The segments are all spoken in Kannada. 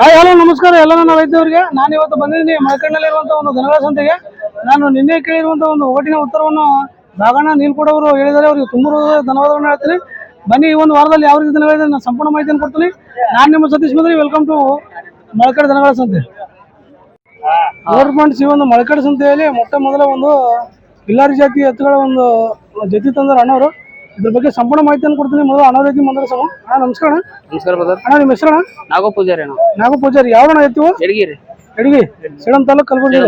ಹಾಯ್ ಹಲೋ ನಮಸ್ಕಾರ. ಎಲ್ಲ ನನ್ನ ರೈತರಿಗೆ, ನಾನು ಇವತ್ತು ಬಂದಿದ್ದೀನಿ ಮಳಕಣ್ಣಲ್ಲಿರುವಂಥ ಒಂದು ದನಗಳ ಸಂತೆಗೆ. ನಾನು ನಿನ್ನೆ ಕೇಳಿರುವಂತಹ ಒಂದು ಓಟಿನ ಉತ್ತರವನ್ನು ಬಾಗಣ್ಣ ನೀಲ್ಕೊಡವರು ಹೇಳಿದ್ದಾರೆ. ಅವರಿಗೆ ತುಂಬ ಧನ್ಯವಾದಗಳನ್ನು ಹೇಳ್ತೀನಿ. ಬನ್ನಿ, ಈ ಒಂದು ವಾರದಲ್ಲಿ ಯಾವ ರೀತಿ ದನಗಳಿದೆ ನಾನು ಸಂಪೂರ್ಣ ಮಾಹಿತಿಯನ್ನು ಕೊಡ್ತೀನಿ. ನಾನು ನಿಮ್ಮ ಸತೀಶ್ ಮಂದ್ರಿ ವೆಲ್ಕಮ್ ಟು ಮಳಕಡ್ ದನಗಳ ಸಂತೆ. ಗೌರ್ಮೆಂಟ್ಸ್ ಈ ಒಂದು ಮಳಕಡ್ ಸಂತೆಯಲ್ಲಿ ಮೊಟ್ಟ ಮೊದಲ ಒಂದು ಬಿಲ್ಲಾರಿ ಜಾತಿ ಎತ್ತುಗಳ ಒಂದು ಜತಿ ತಂದರು ಅಣ್ಣವರು. ಇದ್ರ ಬಗ್ಗೆ ಸಂಪೂರ್ಣ ಮಾಹಿತಿಯನ್ನು ಕೊಡ್ತೀನಿ. ಮೊದಲು ಅನಾರೋಗ್ಯ ಮಂದಿರ ಮಂದರಸಮ ಅಣ್ಣ ನಮಸ್ಕಾರ ಅಣ್ಣ. ನಮಸ್ಕಾರ ಬ್ರದರ್ ಅಣ್ಣ ನಿಮ್ಮ ಹೆಸರಣ್ಣ? ನಾಗೋ ಪೂಜಾರಿ ಅಣ್ಣ. ನಾಗೋ ಪೂಜಾರಿ. ಯಾವ ಅಣ್ಣ ಎತ್ತಿವು? ಎಡಗಿರಿ ಎಡಗಿ ಸೇಡಂ ತಾಲೂಕು ಕಲಬುರಗಿ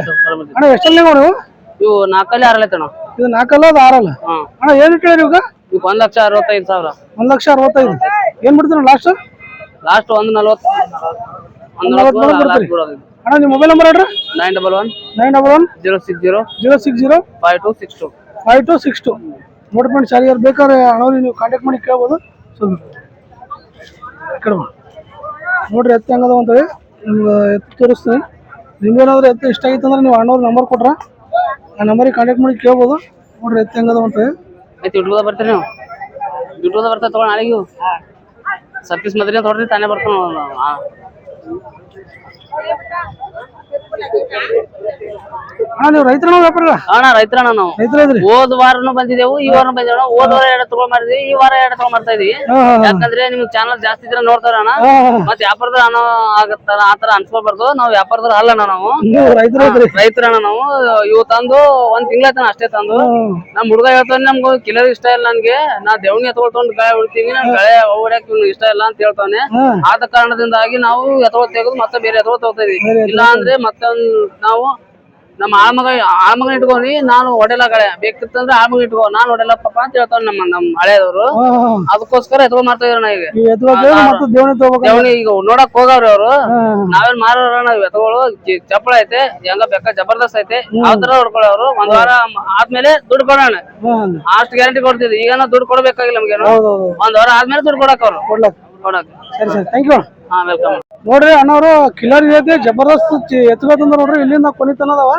ಅಣ್ಣ ಎಷ್ಟಲ್ಲಿ ನೋಡು ಇವು ನಾಲ್ಕಲ್ಲಿ ಆರಲ್ಲೈತೆ ಅಣ್ಣ. ಇದು ನಾಲ್ಕಲ್ಲ ಅದು ಆರಲ್ಲ ಹಾ. ಅಣ್ಣ ಏನು ಕೇಳಿರಿ ಇವಾಗ? ಇವು ಒಂದ್ ಲಕ್ಷ ಅರವತ್ತೈದು ಸಾವಿರ. ಒಂದ್ ಲಕ್ಷ ಅರವತ್ತೈದು. ಏನ್ ಬಿಡ್ತೀರ ಲಾಸ್ಟ್ ಲಾಸ್ಟ್ ಒಂದು ನಲ್ವತ್ತು ಒಂದು ನಲವತ್ತು ನಲ್ವತ್ತು ಬಿಡ್ತೀರಿ? ಲಾಸ್ಟ್ ಬಿಡೋದು ಅಣ್ಣ ನಿಮ್ಮ ಮೊಬೈಲ್ ನಂಬರ್ ಹೇಳ್ರಿ. Nine double one nine double one zero six zero zero six zero five two six two five two six two ನೋಡಿ ಸರಿ ಯಾರಿಗಾರು ಬೇಕಾದ್ರೆ ಅಣ್ಣವ್ರಿಗೆ ನೀವು ಕಾಂಟ್ಯಾಕ್ಟ್ ಮಾಡಿ ಕೇಳ್ಬೋದು. ಸ್ವಲ್ಪ ಕಡಿಮೆ. ನೋಡ್ರಿ ಎತ್ತ ಹೆಂಗದ ಅಂತೇಳಿ ನಿಮ್ಗೆ ಎತ್ತು ತೋರಿಸ್ತೀನಿ. ನಿಮ್ಗೇನಾದ್ರೂ ಎತ್ತು ಇಷ್ಟ ಆಗಿತ್ತು ಅಂದ್ರೆ ನೀವು ಅಣ್ಣವ್ರ ನಂಬರ್ ಕೊಟ್ರೆ ಆ ನಂಬರಿಗೆ ಕಾಂಟ್ಯಾಕ್ಟ್ ಮಾಡಿ ಕೇಳ್ಬೋದು. ನೋಡ್ರಿ ಎತ್ತ ಹೆಂಗದ ಅಂತೇಳಿ ಆಯ್ತು ಬರ್ತೀನಿ ಬರ್ತೀರಿ ನೀವು? ಇಟ್ಕೋದ ಬರ್ತಾ ತೊಗೊಂಡು ನಾಳೆಗೆ ಇವು ಸತೀಶ್ ಮದ್ರಿ ಅಂತ ಹೊಡ್ರಿ ತಾನೇ ಬರ್ತಾನೆ ಅಣ್ಣ ನೀವು ರೈತರಣ್ಣ ವ್ಯಾಪಾರ ಅಣ್ಣ ರೈತರಣ್ಣ ನಾವು. ರೈತರ ಇದ್ರಿ? ಹೋದ್ ವಾರನು ಬಂದಿದ್ದೆವು ಈ ವಾರ ಬಂದಿದ್ದೇವೆ ಹೋದ ವಾರ ಎರಡು ತಗೊಂಡ್ ಮಾಡಿದ್ವಿ ಈ ವಾರ ಎರಡು ತಗೊಂಡ್ ಮಾಡ್ತಾ ಇದೀವಿ. ಯಾಕಂದ್ರೆ ನಿಮ್ಗೆ ಚಾನಲ್ ಜಾಸ್ತಿ ಇದ್ರೆ ನೋಡ್ತಾರ ಅಣ್ಣ. ಮತ್ತೆ ವ್ಯಾಪಾರದ ಅಣ್ಣ ಆಗತ್ತಾರ ಆತರ ಅನ್ಸ್ಕೋಬಾರ್ದು ನಾವು ವ್ಯಾಪಾರದ ಅಲ್ಲಣ್ಣ ನಾವು. ರೈತರ ರೈತರಣ್ಣ ನಾವು. ಇವ್ ತಂದು ಒಂದ್ ತಿಂಗಳ ಅಷ್ಟೇ ತಂದು. ನಮ್ ಹುಡುಗ ಹೇಳ್ತಾನೆ ನಮ್ಗೆ ಕಿಲರ್ ಇಷ್ಟ ಇಲ್ಲ ನನ್ಗೆ. ನಾ ದೇವಣಿ ಎತ್ಕೊಳ್ಕೊಂಡು ಗಾಯ ಉಳ್ತೀವಿ ನಮ್ ಗಳೆ ಇವ್ನಿಗೆ ಇಷ್ಟ ಇಲ್ಲ ಅಂತ ಹೇಳ್ತಾನೆ. ಆದ ಕಾರಣದಿಂದಾಗಿ ನಾವು ಎತ್ಕೊಳ್ ತೆಗೆದು ಮತ್ತೆ ಬೇರೆ ಎತ್ಕೊಳ್ ಇದೀವಿ. ಇಲ್ಲ ಅಂದ್ರೆ ಮತ್ತೊಂದ್ ನಾವು ನಮ್ಮ ಆಳ್ಮಗ ಆಳ್ಮಗ ಇಟ್ಕೊಂಡಿ ನಾನು ಹೊಡೆಲ್ಲ ಕಡೆ. ಬೇಕಿತ್ತಂದ್ರೆ ಆಳ್ಮಗ ಇಟ್ಕೋ ನಾನು ಹೊಡೆಲ್ಲ ಪಾಪ ಅಂತ ಹೇಳ್ತಾನೆ ನಮ್ಮ ನಮ್ ಹಳೆಯದವರು. ಹಾಂ ಹಾಂ. ಅದಕ್ಕೋಸ್ಕರ ಎತ್ಕೊಂಡ್ ಮಾಡ್ತಾ ಇದ್ರಣ್ಣ ಈಗ ನೀವು ದೇವಣಿ ಈಗ ನೋಡಕ್ ಹೋಗವ್ರಿ ಅವ್ರು ನಾವೇನ್ ಮಾರೋಣ ಎತ್ತಗಳು ಚಪ್ಪಳ ಐತೆ ಹೆಂಗ ಬೇಕಾ ಜಬರ್ದಸ್ತ್ ಐತೆ. ಯಾವ ತರ ಹೊಡ್ಕೊಳ್ಳೋರು ಒಂದ್ ವಾರ ಆದ್ಮೇಲೆ ದುಡ್ಡು ಕೊಡೋಣ. ಅಷ್ಟು ಗ್ಯಾರಂಟಿ ಕೊಡ್ತಿದ್ವಿ. ಈಗ ದುಡ್ಡು ಕೊಡ್ಬೇಕಾಗಿಲ್ಲ ನಮ್ಗೆ ಒಂದ್ ವಾರ ಆದ್ಮೇಲೆ ದುಡ್ಡು ಕೊಡಕ್ ಅವ್ರು. ಕೊಡಕ್. ಸರಿ ಸರಿ. ಥ್ಯಾಂಕ್ ಯು ಹಾ ವೆಲ್ಕಮ್ ನೋಡ್ರಿ ಅಣ್ಣವರು ಕಿಲ್ಲರ್ ಐತಿ ಜಬರ್ದಸ್ತ್ ಚಿ- ಎತ್ತುಗಳು ತಂದ್ರೆ ನೋಡ್ರಿ ಇಲ್ಲಿಂದ ಕೊನಿತನದವ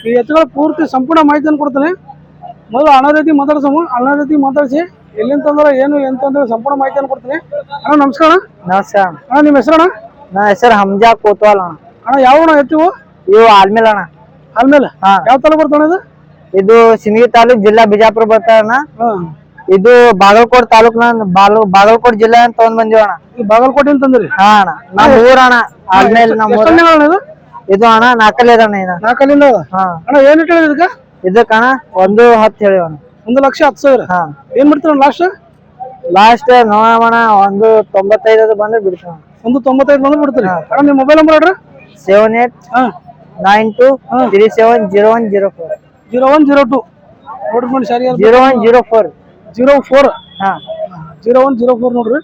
ಈ ಎತ್ತುಗಳ ಪೂರ್ತಿ ಸಂಪೂರ್ಣ ಮಾಹಿತಿಯನ್ನು ಕೊಡ್ತೀನಿ. ಮೊದಲು ಅಣ್ಣ ರೀತಿ ಮಾತಾಡ್ಸಮ್ಮ ಅಣ್ಣ ರೀತಿ ಮಾತಾಡಿಸಿ ಎಲ್ಲಿಂದ ತಂದ್ರೆ ಏನು ಎಂತ ಅಂದ್ರೆ ಸಂಪೂರ್ಣ ಮಾಹಿತಿಯನ್ನು ಕೊಡ್ತೀನಿ. ಅಣ್ಣ ನಮಸ್ಕಾರ ನಮಸ್ಕಾರ ಅಣ್ಣ. ನಿಮ್ಮ ಹೆಸರಣ್ಣ ನಾ ಹೆಸರು ಹಮ್ಜಾ ಕೋತ್ವಾಲ್ ಅಣ್ಣ. ಅಣ್ಣ ಯಾವ ಅಣ್ಣ ಎತ್ತಿವು? ಇವು ಆಲ್ಮೇಲೆ ಅಣ್ಣ. ಆದ್ಮೇಲೆ ಹಾ. ಯಾವ ತಲೆ ಬರ್ತಾನೆ ಇದು? ಇದು ಸಿಂದಗಿ ತಾಲೂಕ್ ಜಿಲ್ಲಾ ಬಿಜಾಪುರ ಬರ್ತಾರಣ್ಣ ಇದು ಬಾಗಲಕೋಟ್ ತಾಲೂಕ್ನ ಬಾಲು ಬಾಗಲಕೋಟ್ ಜಿಲ್ಲೆ ಅಂತ ತಗೊಂಡ್ ಬಂದಿವ ಅಣ್ಣ. ಈ ಬಾಗಲಕೋಟೆಯಿಂದ ತಂದ್ರಿ ಹಾ ಅಣ್ಣ. ನಮ್ಮ ಊರ ಅಣ್ಣ. ಆಲ್ಮೇಲ್ ನಮ್ಮ ಊರ ಇದು? ಅಣ್ಣ ನಾಲ್ಕಲ್ಲಿ ಅಣ್ಣ ಇದು. ನಾಲ್ಕಲ್ಲಿಂದ ಹಾ. ಅಣ್ಣ ಏನು ಇಟ್ಟಿರಿ ಇದಕ್ಕೆ? ಇದಕ್ಕ ಅಣ್ಣ ಒಂದು ಹತ್ತು ಹೇಳಿ ಒಂದು ಲಕ್ಷ ಹತ್ತು ಸಾವಿರ? ಹಾ. ಏನು ಬಿಡ್ತೀರ ಲಾಸ್ಟ್ ಲಾಸ್ಟ್ ನೋಡೋಣ ಒಂದು ತೊಂಬತ್ತೈದು ಬಂದ್ರೆ ಬಿಡ್ತೀವಿ ಒಂದು ತೊಂಬತ್ತೈದು ಬಂದ್ರೆ ಬಿಡ್ತೀರಿ? ಅಣ್ಣ ನಿಮ್ಮ ಮೊಬೈಲ್ ನಂಬರ್ ಹೇಳ್ರಿ. Seven eight nine two three seven zero one zero four zero one zero two ನೋಡ್ರಿ ನೋಡಿ ಸರಿ zero one zero four zero four ಹಾ. ಜೀರೋ ಒನ್ ಜೀರೋ ಫೋರ್ ನೋಡ್ರಿ.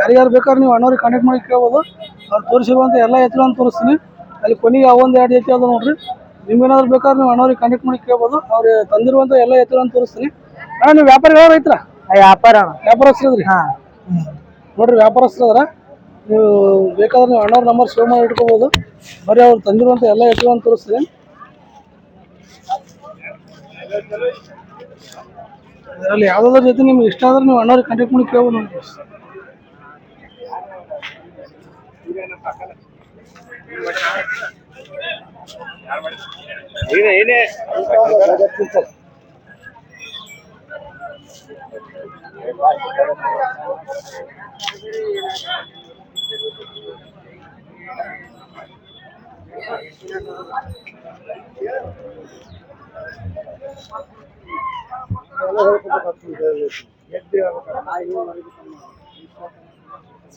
ಯಾರ್ಯಾರು ಬೇಕಾದ್ರೆ ನೀವು ಅಣ್ಣವ್ರಿಗೆ ಕಾಂಟ್ಯಾಕ್ಟ್ ಮಾಡಿ ಕೇಳ್ಬೋದು. ಅವ್ರು ತೋರಿಸಿರುವಂಥ ಎಲ್ಲ ಎತ್ತುಗಳನ್ನು ತೋರಿಸ್ತೀನಿ. ಅಲ್ಲಿ ಕೊನೆಗೆ ಒಂದು ಎರಡು ಎತ್ತಿ ಅದು ನೋಡ್ರಿ. ನಿಮ್ಗೇನಾದ್ರು ಬೇಕಾದ್ರೆ ನೀವು ಅಣ್ಣವ್ರಿಗೆ ಕಾಂಟ್ಯಾಕ್ಟ್ ಮಾಡಿ ಕೇಳ್ಬೋದು. ಅವ್ರು ತಂದಿರುವಂಥ ಎಲ್ಲ ಎತ್ತುಗಳನ್ನು ತೋರಿಸ್ತೀನಿ. ಅಣ್ಣ ನೀವು ವ್ಯಾಪಾರಿಗಳ ರೈತರ? ವ್ಯಾಪಾರ ಅಣ್ಣ. ಹಾಂ. ನೋಡ್ರಿ ವ್ಯಾಪಾರಸ್ಥರದ್ರ ನೀವು ಬೇಕಾದ್ರೆ ನೀವು ಅಣ್ಣವ್ರ ನಂಬರ್ ಸೇವ್ ಮಾಡಿ ಇಟ್ಕೋಬೋದು. ಬರೀ ಅವ್ರು ತಂದಿರುವಂಥ ಎಲ್ಲ ಎತ್ತುಗಳನ್ನು ತೋರಿಸ್ತೀನಿ. ಅದರಲ್ಲಿ ಯಾವುದಾದ್ರ ಜೊತೆ ನಿಮ್ಗೆ ಇಷ್ಟ ಆದ್ರೆ ನೀವು ಅಣ್ಣವ್ರಿಗೆ ಕಾಂಟ್ಯಾಕ್ಟ್ ಮಾಡಿ ಕೇಳ್ಬೋದು ನೋಡಿ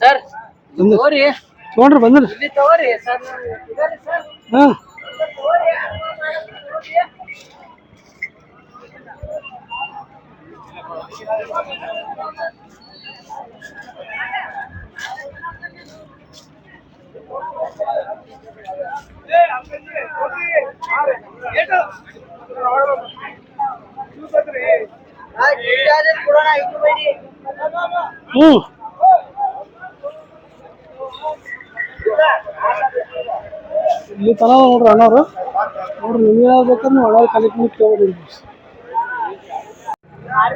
ಸರ್ ಬಂದ್ರಿ ತಗೋರಿ ತೊಗೊಂಡ್ರಿ ಬಂದ್ರಿ ಇಲ್ಲಿ ತಗೋರಿ ಸರ್ ಹಾಂ ಹ್ಞೂ ಇಲ್ಲಿ ತನ ನೋಡ್ರಿ ಅಣ್ಣವ್ರು ನೋಡ್ರಿ ನಿಮ್ಗೆ ಬೇಕಾದ್ರೆ ನೀವು ಅಣ್ಣ ಕಲೆಕ್ಟ್ ಮಾಡಿ ಕೇಳ್ಬೋದು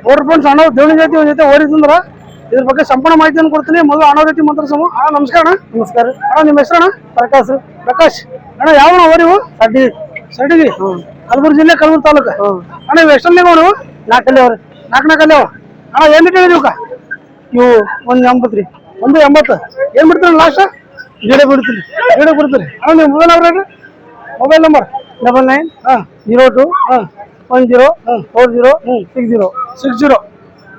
ನೋಡ್ರಿ ಫ್ರೆಂಡ್ಸ್ ಅಣ್ಣ ದೇವಣಿ ಜಾತಿ ಒಂದ್ ಜೊತೆ ಓಡಿದ್ರ ಇದ್ರ ಬಗ್ಗೆ ಸಂಪೂರ್ಣ ಮಾಹಿತಿಯನ್ನು ಕೊಡ್ತೀನಿ. ಮೊದಲು ಅಣ್ಣ ರೀತಿ ಮಂತ್ರ ಸಮ ಅಣ್ಣ ನಮಸ್ಕಾರ ಅಣ್ಣ. ನಮಸ್ಕಾರ. ಅಣ್ಣ ನಿಮ್ಮ ಹೆಸರು ಅಣ್ಣ? ಪ್ರಕಾಶ್. ಪ್ರಕಾಶ್. ಅಣ್ಣ ಯಾವ ಓರಿವು ನೀವು ಸಡ್ಡಿ ಸಡ್ಡಿಗಿ. ಕಲಬುರಗಿ ಜಿಲ್ಲೆ ಕಲಬುರ್ಗಿ ತಾಲೂಕು. ಅಣ್ಣ ಇವು ಎಷ್ಟಲ್ಲಿ ನೀವು ನಾಲ್ಕಲ್ಲಿ ಅವ್ರಿ. ನಾಲ್ಕು ನಾಲ್ಕಲ್ಲಿ ಅವ ಅಣ್ಣ ಏನು ಇಟ್ಟಿರಿ ನೀವು? ಇವು ಒಂದು ಎಂಬತ್ತು ರೀ ಒಂದು ಎಂಬತ್ತು. ಏನು ಬಿಡ್ತೀರಿ ಲಾಸ್ಟ್ ಗಿಡ ಬಿಡ್ತೀರಿ. ಗಿಡ ಬಿಡ್ತೀರಿ. ಹಾಂ ನಿಮ್ಮ mobile number mobile number double nine ಹಾಂ. ಜೀರೋ ಟು ಹಾಂ. One zero four zero six zero six zero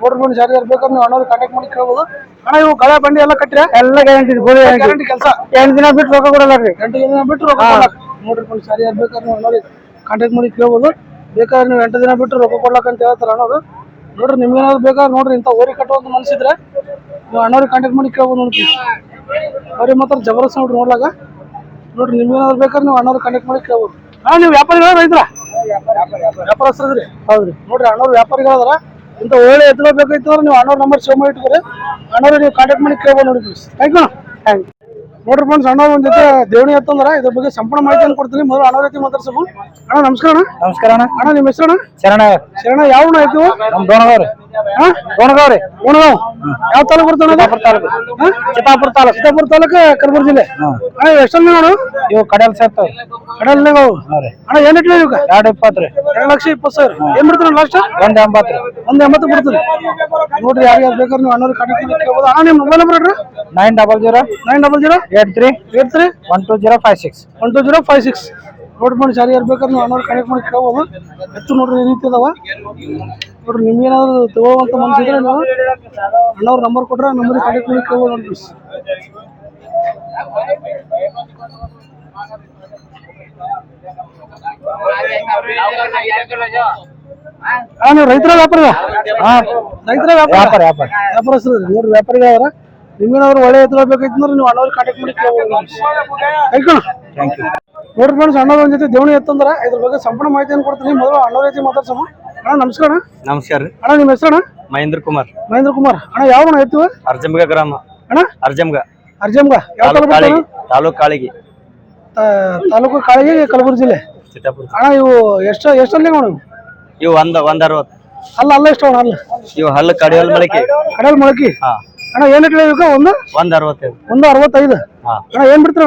ನೋಡ್ರಿ ನೋಡಿ ಜಾರಿ ಬೇಕಾದ್ರೆ ನೀವು ಅಣ್ಣವ್ರಿಗೆ ಕಾಂಟ್ಯಾಕ್ಟ್ ಮಾಡಿ ಕೇಳ್ಬೋದು. ಅಣ್ಣ ಇವು ಕಳೆ ಬಂಡಿ ಎಲ್ಲ ಕಟ್ಟಿರ ಎಲ್ಲ ಗ್ಯಾರಂಟಿ ಗ್ಯಾರಂಟಿ ಕೆಲಸ? ಎಂಟು ದಿನ ಬಿಟ್ಟು ರೊಕ್ಕ ಕೊಡಲ್ಲ ರೀ. ಎಂಟು ದಿನ ಬಿಟ್ಟು ರೊಕ್ಕ ಕೊಡಲ್ಲ. ನೋಡ್ರಿ ನೋಡಿ ಸಾರಿ ಯಾರು ಬೇಕಾದ್ರೆ ನೀವು ಅಣ್ಣವ್ರಿಗೆ ಕಾಂಟ್ಯಾಕ್ಟ್ ಮಾಡಿ ಕೇಳ್ಬೋದು. ಬೇಕಾದ್ರೆ ನೀವು ಎಂಟು ದಿನ ಬಿಟ್ಟು ರೊಕ್ಕ ಕೊಡ್ಲಕ್ಕ ಅಂತ ಹೇಳ್ತಾರೆ ಅಣ್ಣವ್ರು. ನೋಡ್ರಿ ನಿಮ್ಗೇನಾದ್ರು ಬೇಕಾ? ನೋಡ್ರಿ ಇಂಥ ಓರಿ ಕಟ್ಟುವಂತ ಮನಸ್ಸಿದ್ರೆ ನೀವು ಅಣ್ಣವ್ರಿಗೆ ಕಾಂಟ್ಯಾಕ್ಟ್ ಮಾಡಿ ಕೇಳ್ಬೋದು ನೋಡ್ರಿ ಅವ್ರಿಗೆ ಮಾತ್ರ ಜಬರ್ದಸ್ತ್ ನೋಡ್ರಿ ನೋಡ್ಲಾಗ. ನೋಡ್ರಿ ನಿಮ್ಗೇನಾದ್ರು ಬೇಕಾದ್ರೆ ನೀವು ಅಣ್ಣವ್ರಿಗೆ ಕಾಂಟ್ಯಾಕ್ಟ್ ಮಾಡಿ ಕೇಳ್ಬೋದು. ಹಾ ನೀವು ವ್ಯಾಪಾರಿಗಳ ರೈತರ? ವ್ಯಾಪಾರಸ್ಥರದ್ರಿ ಹೌದ್ರಿ. ನೋಡ್ರಿ ಅಣ್ಣವ್ರು ವ್ಯಾಪಾರಿಗಳದಾರ. ಇಂಥ ಒಳ್ಳೆ ಎದ್ರ ಬೇಕಾಯ್ತು ಅಂದ್ರೆ ನೀವು ಅಣ್ಣವ್ರ ನಂಬರ್ ಶೋ ಮಾಡಿ ಇಟ್ಕೊರಿ ಅಣ್ಣವ್ರಿಗೆ ನೀವು ಕಾಂಟ್ಯಾಕ್ಟ್ ಮಾಡಿ ಕೇಳ್ಬೋದು ನೋಡಿ ಪ್ಲೀಸ್ ಥ್ಯಾಂಕ್ ಯು ಥ್ಯಾಂಕ್ ನೋಡ್ರಿ ಫ್ರೆಂಡ್ಸ್ ಅಣ್ಣ ಒಂದ್ ಜೊತೆ ದೇವಣಿ ಎತ್ತಂದ್ರ ಇದ್ರ ಬಗ್ಗೆ ಸಂಪೂರ್ಣ ಮಾಹಿತಿಯನ್ನು ಕೊಡ್ತೀನಿ. ಮೊದಲು ಅಣ್ಣ ರೀತಿ ಮಾತಾಡ್ಸಬೇಕು ಅಣ್ಣ ನಮಸ್ಕಾರ ಅಣ್ಣ. ನಮಸ್ಕಾರ ಅಣ್ಣ. ಅಣ್ಣ ನಿಮ್ಮ ಹೆಸರು ಅಣ್ಣ? ಶರಣ ಶರಣ ಯಾವ ಅಣ್ಣ ಆಯ್ತು? ನಮ್ ದೋಣಗವ್ರಿ. ಹಾ? ರೀ ಉಣಗಾವ್ ಯಾವ ತಾಲೂಕ್ ಬರ್ತಾನೆ ಚಿತ್ತಾಪುರ ತಾಲೂಕು. ಚಿತ್ತಾಪುರ ತಾಲೂಕು. ಚಿತ್ತಾಪುರ ತಾಲೂಕು ಕಲಬುರಗಿ ಜಿಲ್ಲೆ. ಅಣ್ಣ ಎಷ್ಟಲ್ಲಿ ನೋಡು ಇವು ಕಡಲ್ ಸೇರ್ತವ್ರಿ ಕಡಲ್ ಅವು ಅಣ್ಣ ಏನ್ ಇಟ್ಲಿ ಇವಾಗ ಎರಡು ಇಪ್ಪತ್ತು ರೀ. ಎರಡು ಲಕ್ಷ ಇಪ್ಪತ್ತು ಸಾವಿರ. ಏನ್ ಬಿಡ್ತಾರ ಲಾಸ್ಟ್ ಒಂದ್ ಎಂಬತ್ತು ರೀ. ಒಂದ್ ಎಂಬತ್ತು ಬಿಡ್ತೀರಿ. ನೋಡ್ರಿ ಯಾರು ಯಾರು ಬೇಕಾದ್ರೆ ನೀವು ಅಣ್ಣವ್ರಿಗೆ ಕಾಂಟ್ಯಾಕ್ಟ್ ಅಣ್ಣ ನಿಮ್ಮ mobile number nine double zero. Nine double zero. Eight three eight three one two zero five six one two zero five six ನೋಡ್ಕೊಂಡು ಸಾರಿ ಇರ್ಬೇಕಾದ್ರೆ ನಾವು ಅಣ್ಣವ್ರು ಕನೆಕ್ಟ್ ಮಾಡಿ ಕೇಳ್ಬೋದು ಹೆಚ್ಚು ನೋಡ್ರಿ ಈ ರೀತಿ ಅದಾವ. ನೋಡ್ರಿ ನಿಮ್ಗೇನಾದ್ರು ತಗೋವಂತ ಮನಸ್ಸಿದ್ರೆ ನೀವು ಅಣ್ಣವ್ರ ನಂಬರ್ ಕೊಟ್ರೆ ನಂಬರ್ ಕನೆಕ್ಟ್ ಮಾಡಿ ಕೇಳ್ಬೋದು ನೋಡಿ ಪ್ಲೀಸ್ ಹಾಂ ನೀವು ರೈತರ ವ್ಯಾಪಾರ ಹಾಂ ರೈತರ ವ್ಯಾಪಾರ? ವ್ಯಾಪಾರ ವ್ಯಾಪಾರ. ವ್ಯಾಪಾರಸ್ಥರು ನೋಡ್ರಿ ವ್ಯಾಪಾರಿಗಳವರ ನಿಮ್ಗೇನಾದ್ರು ಒಳ್ಳೆ ಎತ್ತರ ಬೇಕೈತಂದ್ರೆ ನೀವು ಅಣ್ಣವ್ರಿಗೆ ಕಾಂಟ್ಯಾಕ್ಟ್ ಮಾಡಿ ಕೇಳ್ಬೋದು. ಥ್ಯಾಂಕ್ ಯು ನೋಡ್ರಿ ಫ್ರೆಂಡ್ಸ್ ಅಣ್ಣವ್ರ ಒಂದ್ ಜೊತೆ ದೇವಣಿ ಎತ್ತಂದ್ರ ಇದ್ರ ಬಗ್ಗೆ ಸಂಪೂರ್ಣ ಮಾಹಿತಿಯನ್ನು ಕೊಡ್ತೀನಿ. ಮೊದಲು ಅಣ್ಣವ್ರ ಜೊತೆ ಮಾತಾಡ್ಸಮ್ಮ. ಅಣ್ಣ ನಮಸ್ಕಾರ ನಮಸ್ಕಾರ ರೀ. ಅಣ್ಣ ನಿಮ್ಮ ಹೆಸರು ಅಣ್ಣ ಮಹೇಂದ್ರ ಕುಮಾರ್. ಮಹೇಂದ್ರ ಕುಮಾರ್. ಅಣ್ಣ ಯಾವ ಅಣ್ಣ ಅರ್ಜಂಬಗ ಗ್ರಾಮ. ಅಣ್ಣ? ಅರ್ಜಮ್ಗ ಅರ್ಜಮ್ಗ ಯಾವ ತಾಲೂಕ್ ತಾಲೂಕು ಕಾಳಿಗಿ. ತಾಲೂಕು ಕಾಳಿಗಿ. ತಾಲೂಕು ಕಾಳಿಗೆ ಕಲಬುರಗಿ ಜಿಲ್ಲೆ? ಚಿತ್ತಾಪುರ ಅಣ್ಣ ಇವು ಎಷ್ಟು ಎಷ್ಟಲ್ಲಿ ನೋಡು ಇವು? ಒಂದ ಒಂದ್ ಅರವತ್ತು ಅಲ್ಲ ಅಲ್ಲ ಎಷ್ಟು ಅಣ್ಣ ಅಲ್ಲ? ಇವು ಹಲ್ಲು ಕಡಿಯಲ್ ಮೊಳಕೆ ಕಡಿಯಲ್ ಮೊಳಕಿ ಹಾ. ಅಣ್ಣ ಏನ್ ಇಟ್ಲಿ ಇವಕ್ಕೆ ಒಂದು? ಒಂದ್ ಅರವತ್ತೈದು. ಒಂದು ಅರವತ್ತೈದು? ಅಣ್ಣ ಏನ್ ಬಿಡ್ತೀರ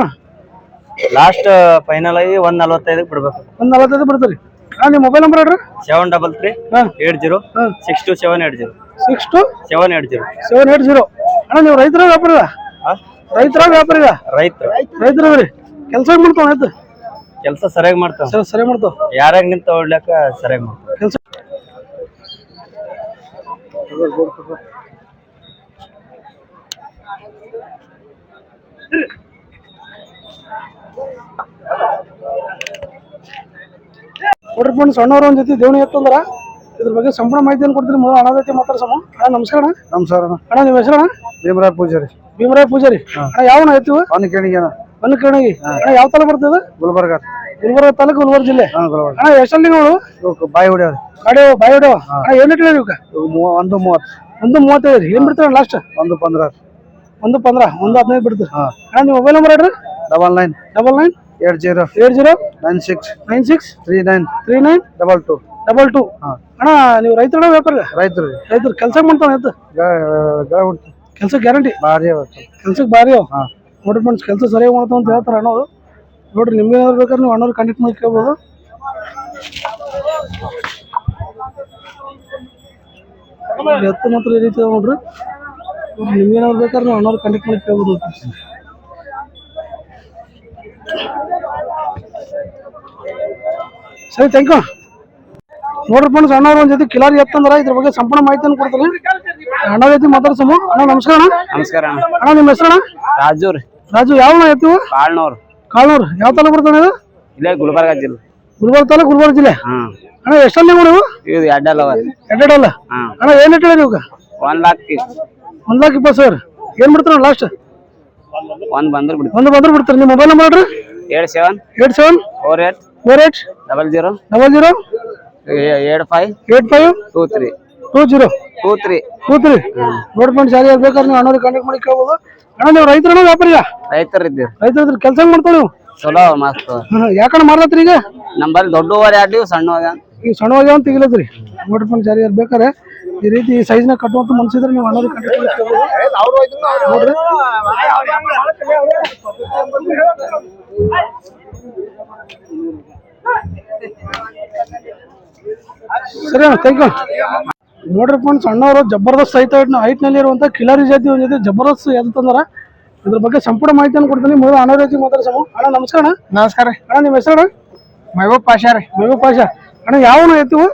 ಲಾಸ್ಟ್ ಫೈನಲ್ ಆಗಿ ಒಂದ್ ನಲವತ್ತೈದಕ್ಕೆ ಬಿಡ್ಬೇಕು. ಒಂದ್ ನಲವತ್ತೈದು ಬಿಡ್ತೀರಿ. ಅಣ್ಣ ನಿಮ್ಮ ಮೊಬೈಲ್ ನಂಬರ್ ಹೇಳ್ರಿ. Seven double three eight zero six two seven eight zero six two seven eight zero seven eight zero ಅಣ್ಣ ನೀವು ರೈತರ ವ್ಯಾಪಾರ ರೈತರ ವ್ಯಾಪಾರ ರೈತರು. ರೈತರ ರೀ ಕೆಲಸ ಮಾಡ್ತಾವ ಆಯ್ತು ಕೆಲಸ ಸರಿಯಾಗಿ ಮಾಡ್ತಾವ. ಸರಿಯಾಗಿ ಸರಿ ಮಾಡ್ತಾವ. ಯಾರಾಗ ನಿಂತ ಹೊಡ್ಲಾಕ ಸರಿಯಾಗಿ ಮಾಡ್ತಾವ. ಕೆಲಸ ನೋಡ್ರಿ ಫ್ರೆಂಡ್ಸ್ ಒಂದ್ ಜೊತೆ ದೇವಣಿ ಎತ್ತಂದ್ರ ಇದ್ರ ಬಗ್ಗೆ ಸಂಪೂರ್ಣ ಮಾಹಿತಿಯನ್ನು ಕೊಡ್ತೀನಿ ಮೊದಲು ಅನಾಥಕ್ಕೆ ಮಾತ್ರ ಸಮ. ಅಣ್ಣ ನಮಸ್ಕಾರ ಅಣ್ಣ. ನಮಸ್ಕಾರ ಅಣ್ಣ. ಅಣ್ಣ ನಿಮ್ಮ ಹೆಸರು ಅಣ್ಣ ಭೀಮರಾಯ ಪೂಜಾರಿ. ಭೀಮರಾಯ ಪೂಜಾರಿ. ಅಣ್ಣ ಯಾವ ಅಣ್ಣ ಎತ್ತಿವ ಅವನ ಕೇಳಿಗೆ ಒಂದು ಕಣಗಿ ಅಣ್ಣ ಯಾವ ತಲೆ ಬರ್ತದೆ ಗುಲ್ಬರ್ಗ. ಗುಲ್ಬರ್ಗ ತಾಲೂಕು ಗುಲ್ಬರ್ಗ ಜಿಲ್ಲೆ. ಅಣ್ಣ ಎಷ್ಟಲ್ಲಿ ನೋಡು ಬಾಯಿ ಹೊಡೆಯವ್ರಿ. ಗಾಡಿ ಬಾಯಿ ಹೊಡೆಯವ? ಅಣ್ಣ ಏನು ಇವಕ್ಕೆ ಒಂದು ಮೂವತ್ತು. ಒಂದು ಮೂವತ್ತೈದು. ಏನ್ ಏನು ಬಿಡ್ತೀರ ಲಾಸ್ಟ್ ಒಂದು ಪಂದ್ರ ಒಂದು ಪಂದ್ರ ಒಂದು ಹದಿನೈದು ಬಿಡ್ತೀರಿ ಹಾಂ. ಅಣ್ಣ ನಿಮ್ಮ ಮೊಬೈಲ್ ನಂಬರ್ ಹೇಳ್ರಿ. Double nine. Double nine. Eight zero. Eight zero. Nine six. Nine six. Three nine. Three nine. Double two. Double two. ಹಾಂ. ಅಣ್ಣ ನೀವು ರೈತರ ವ್ಯಾಪಾರ? ರೈತರು. ರೈತರು ಕೆಲಸ ಮಾಡ್ತಾನೆ ಆಯ್ತು ಕೆಲಸ ಗ್ಯಾರಂಟಿ ಭಾರಿ ಕೆಲ್ಸಕ್ಕೆ ಭಾರಿ ಅವ ಹಾಂ. ನೋಡ್ರಿ ಫ್ರೆಂಡ್ಸ್ ಕೆಲಸ ಸರಿಯಾಗಿ ಮಾಡ್ತಾವ ಅಂತ ಹೇಳ್ತಾರೆ ಅಣ್ಣವ್ರು ನೋಡ್ರಿ ನಿಮ್ಗೆ ಏನಾದ್ರು ಬೇಕಾದ್ರೆ ನೀವು ಅಣ್ಣವ್ರು ಕಾಂಟ್ಯಾಕ್ಟ್ ಮಾಡಿ ಕೇಳ್ಬೋದು. ಎತ್ತು ಮಾತ್ರ ಈ ರೀತಿ ನೋಡ್ರಿ. ನೋಡ್ರಿ ನಿಮ್ಗೆ ಏನಾದ್ರು ಬೇಕಾದ್ರೆ ನಾವು ಮಾಡಿ ಕೇಳ್ಬೋದು. ಸರಿ ಥ್ಯಾಂಕ್ ಯು ನೋಡ್ರಿ ಫ್ರೆಂಡ್ಸ್ ಅಣ್ಣವ್ರು ಒಂದ್ ಜೊತೆ ಕಿಲಾರಿ ಎತ್ತಂದ್ರ ಇದ್ರ ಬಗ್ಗೆ ಸಂಪೂರ್ಣ ಮಾಹಿತಿಯನ್ನು ಕೊಡ್ತೀನಿ ಅಣ್ಣ ಜೊತೆ ಮಾತಾಡ್ಸಮ್ಮ ಅಣ್ಣ ನಮಸ್ಕಾರ ಅಣ್ಣ. ನಮಸ್ಕಾರ ಅಣ್ಣ. ನಿಮ್ಮ ಹೆಸರು ಅಣ್ಣ? ರಾಜು ರೀ. ರಾಜು ಯಾವ ಎತ್ತಿವು? ಕಾಳ್ನವ್ರು ಕಾಳೂರು ಯಾವ ತಾಲೂಕು ಬರ್ತಾನೆ ಇದು? ಇಲ್ಲೇ ಗುಲ್ಬರ್ಗ ಜಿಲ್ಲೆ. ಗುಲ್ಬರ್ಗ ತಾಲೂಕು ಗುಲ್ಬರ್ಗ ಜಿಲ್ಲೆ? ಅಣ್ಣ ಎಷ್ಟಲ್ಲಿ ನೀವು? ಇದು ಎರಡಲ್ಲ ಎರಡೆರಡಲ್ಲ ಹ್ಮ್ ಅಣ್ಣ ಏನು ಇಟ್ಟಿಲ್ಲ ನೀವು ಒಂದ್ ಲಾಕ್ ಒಂದ್ ಲಾಕ್ ಇಪ್ಪತ್ತು ಸಾವಿರ. ಏನು ಬಿಡ್ತಾರ ಲಾಸ್ಟ್ ಒಂದ್ ಬಂದ್ರೆ ಬಿಡಿ ಒಂದು ಬಂದ್ರೆ ಬಿಡ್ತಾರೆ. ನಿಮ್ಮ ಮೊಬೈಲ್ ನಂಬರ್ ಹೇಳ್ರಿ. Eight seven eight seven four eight four eight double zero double zero eight five eight five two three two zero two three. Two three. ನೋಡ್ಕೊಂಡು ಜಾರಿ ಬೇಕಾದ್ರೆ ನೀವು ಅಣ್ಣವ್ರಿಗೆ ಕಾಂಟ್ಯಾಕ್ಟ್ ಮಾಡಿ ಕೇಳ್ಬೋದು. ಅಣ್ಣ ನೀವು ರೈತರನ್ನ ವ್ಯಾಪಾರಿಯ ರೈತರು ಇದ್ದೀರಿ ರೈತರ ಕೆಲಸ ಮಾಡ್ತಾವ ನೀವು? ಚಲೋ ಮಸ್ತ್. ಯಾಕಣ್ಣ ಮಾರ್ಲತ್ರಿ ಈಗ? ನಂಬಲ್ಲಿ ದೊಡ್ಡವರೆ ಆಡ್ಲಿ ಸಣ್ಣವಾಗ ಈಗ ಸಣ್ಣವಾಗಿ ಅಂತ ತೆಗಿಲತ್ರಿ ನೋಡ್ಕೊಂಡು ಜಾರಿ ಬೇಕಾರೆ ಈ ರೀತಿ ಸೈಜ್ನ ಕಟ್ಟುವಂತ ಮನ್ಸಿದ್ರೆ ನೀವು ಮಾಡಿ ನೋಡ್ರಿ ಸರಿ ಥ್ಯಾಂಕ್ ಯು ನೋಡ್ರಿ ಫ್ರೆಂಡ್ಸ್ ಸಣ್ಣವರು ಜಬರ್ದಸ್ತ್ ಐತ ಹೈಟ್ನಲ್ಲಿ ಇರುವಂತ ಕಿಲಾರಿ ಜಾತಿ ಒಂದು ಜೊತೆ ಜಬರ್ದಸ್ತ್ ಎದ್ದು ತಂದಾರ? ಇದ್ರ ಬಗ್ಗೆ ಸಂಪೂರ್ಣ ಮಾಹಿತಿಯನ್ನು ಕೊಡ್ತೀನಿ. ಮೊದಲು ಅನಾರೋಗ್ಯ ಮಾತಾಡ ಸಮ ಅಣ್ಣ ನಮಸ್ಕಾರ ಅಣ್ಣ. ನಮಸ್ಕಾರ ಅಣ್ಣ ನಿಮ್ಮ ಹೆಸರು ಮಹಬೂಬ್ ಪಾಷಾ ರೀ. ಮೇಘ ಪಾಷಾ. ಅಣ್ಣ ಯಾವ ಎತ್ತಿವು